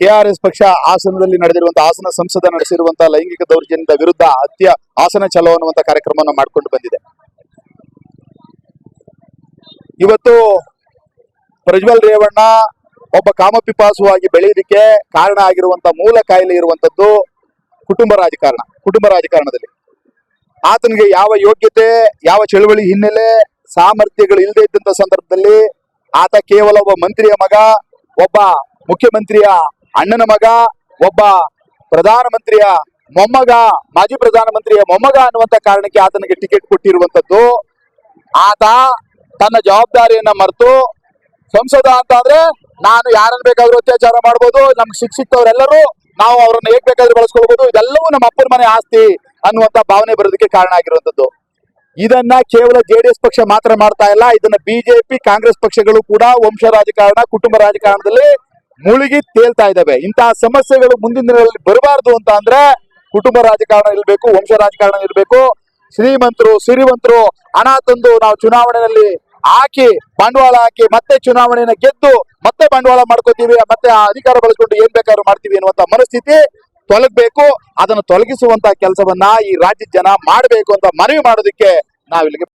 KRS ಪಕ್ಷ ಹಾಸನದಲ್ಲಿ ನಡೆದಿರುವಂತಹ ಹಾಸನ ಸಂಸದ ನಡೆಸಿರುವಂತಹ ಲೈಂಗಿಕ ದೌರ್ಜನ್ಯದ ವಿರುದ್ಧ ಹತ್ಯ, ಹಾಸನ ಚಲೋ ಅನ್ನುವಂತ ಕಾರ್ಯಕ್ರಮವನ್ನು ಮಾಡಿಕೊಂಡು ಬಂದಿದೆ. ಇವತ್ತು ಪ್ರಜ್ವಲ್ ರೇವಣ್ಣ ಒಬ್ಬ ಕಾಮಪಿಪಾಸುವಾಗಿ ಬೆಳೆಯೋದಕ್ಕೆ ಕಾರಣ ಆಗಿರುವಂತ ಮೂಲ ಕಾಯಿಲೆ ಇರುವಂತದ್ದು ಕುಟುಂಬ ರಾಜಕಾರಣ, ಕುಟುಂಬ ರಾಜಕಾರಣದಲ್ಲಿ. ಆತನಿಗೆ ಯಾವ ಯೋಗ್ಯತೆ, ಯಾವ ಚಳುವಳಿ ಹಿನ್ನೆಲೆ, ಸಾಮರ್ಥ್ಯಗಳು ಇಲ್ಲದೇ ಇದ್ದಂತ ಸಂದರ್ಭದಲ್ಲಿ ಆತ ಕೇವಲ ಒಬ್ಬ ಮಂತ್ರಿಯ ಮಗ, ಒಬ್ಬ ಮುಖ್ಯಮಂತ್ರಿಯ ಅಣ್ಣನ ಮಗ, ಒಬ್ಬ ಪ್ರಧಾನಮಂತ್ರಿಯ ಮೊಮ್ಮಗ, ಮಾಜಿ ಪ್ರಧಾನಮಂತ್ರಿಯ ಮೊಮ್ಮಗ ಅನ್ನುವಂತ ಕಾರಣಕ್ಕೆ ಆತನಿಗೆ ಟಿಕೆಟ್ ಕೊಟ್ಟಿರುವಂತದ್ದು ಆತ ತನ್ನ ಜವಾಬ್ದಾರಿಯನ್ನ ಮರೆತು ಸಂಸದ ಅಂತ ಅಂದ್ರೆ ನಾನು ಯಾರನ್ನ ಬೇಕಾದ್ರೂ ಅತ್ಯಾಚಾರ ಮಾಡ್ಬೋದು, ನಮ್ಗೆ ಶಿಕ್ಷಿತವರೆಲ್ಲರೂ ನಾವು ಅವ್ರನ್ನ ಹೇಗ್ ಬೇಕಾದ್ರೂ ಬಳಸ್ಕೊಳ್ಬಹುದು ಇದೆಲ್ಲವೂ ನಮ್ಮ ಅಪ್ಪನ ಮನೆ ಆಸ್ತಿ ಅನ್ನುವಂತ ಭಾವನೆ ಬರೋದಕ್ಕೆ ಕಾರಣ ಆಗಿರುವಂತದ್ದು ಇದನ್ನ ಕೇವಲ ಜೆಡಿಎಸ್ ಪಕ್ಷ ಮಾತ್ರ ಮಾಡ್ತಾ ಇಲ್ಲ. ಇದನ್ನ ಬಿಜೆಪಿ, ಕಾಂಗ್ರೆಸ್ ಪಕ್ಷಗಳು ಕೂಡ ವಂಶ ರಾಜಕಾರಣ, ಕುಟುಂಬ ರಾಜಕಾರಣದಲ್ಲಿ ಮುಳುಗಿ ತೇಲ್ತಾ ಇದ್ದಾವೆ ಇಂತಹ ಸಮಸ್ಯೆಗಳು ಮುಂದಿನ ದಿನಗಳಲ್ಲಿ ಬರಬಾರದು ಅಂತ ಅಂದ್ರೆ ಕುಟುಂಬ ರಾಜಕಾರಣ ಇರಬೇಕು, ವಂಶ ರಾಜಕಾರಣ ಇರಬೇಕು. ಶ್ರೀಮಂತರು, ಸಿರಿವಂತರು, ಹಣ ತಂದು ನಾವು ಚುನಾವಣೆಯಲ್ಲಿ ಹಾಕಿ, ಬಂಡವಾಳ ಹಾಕಿ ಮತ್ತೆ ಚುನಾವಣೆಯನ್ನು ಗೆದ್ದು ಮತ್ತೆ ಬಂಡವಾಳ ಮಾಡ್ಕೋತೀವಿ, ಮತ್ತೆ ಆ ಅಧಿಕಾರ ಬಳಸ್ಕೊಂಡು ಏನ್ ಬೇಕಾದ್ರೂ ಮಾಡ್ತೀವಿ ಅನ್ನುವಂತ ಮನಸ್ಥಿತಿ ತೊಲಗಬೇಕು, ಅದನ್ನು ತೊಲಗಿಸುವಂತ ಕೆಲಸವನ್ನ ಈ ರಾಜ್ಯ ಜನ ಮಾಡಬೇಕು ಅಂತ ಮನವಿ ಮಾಡೋದಕ್ಕೆ ನಾವಿಲ್ಲಿಗೆ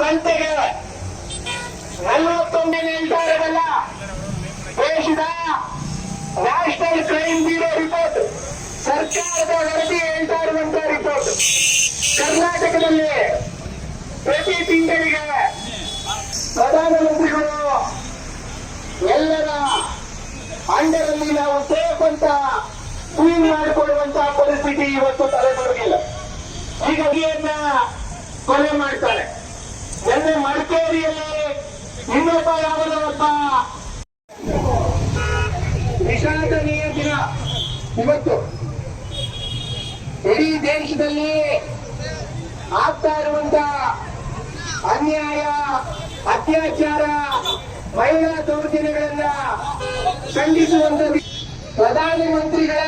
ಗಂಟೆಗೆ ಕ್ರೈಮ್ ಬ್ಯೂರೋ ರಿಪೋರ್ಟ್ ಸರ್ಕಾರದ ವರದಿ ಹೇಳ್ತಾ ರಿಪೋರ್ಟ್ ಕರ್ನಾಟಕದಲ್ಲಿ ಪ್ರತಿ ತಿಂಗಳಿಗೆ ಪ್ರಧಾನಮಂತ್ರಿಗಳು ಎಲ್ಲರ ಅಂಡರಲ್ಲಿ ನಾವು ಸೇಫ್ ಅಂತ ಕ್ಲೀನ್ ಮಾಡಿಕೊಳ್ಳುವಂತಹ ಪರಿಸ್ಥಿತಿ ಇವತ್ತು ತಲೆದೋರಿಲ್ಲ ಈಗ ಅಡಿಯನ್ನ ಕೊಲೆ ಮಾಡ್ತಾರೆ. ನಿನ್ನೆ ಮಡಿಕೇರಿಯಲ್ಲಿ ಇನ್ನೊಬ್ಬ ಯಾವುದೋ ಒಬ್ಬ ವಿಷಾದನೀಯ ದಿನ. ಇವತ್ತು ಇಡೀ ದೇಶದಲ್ಲಿ ಆಗ್ತಾ ಇರುವಂತ ಅನ್ಯಾಯ ಅತ್ಯಾಚಾರ ಮಹಿಳಾ ದೌರ್ಜನ್ಯಗಳನ್ನ ಖಂಡಿಸುವಂತ ಪ್ರಧಾನಮಂತ್ರಿಗಳ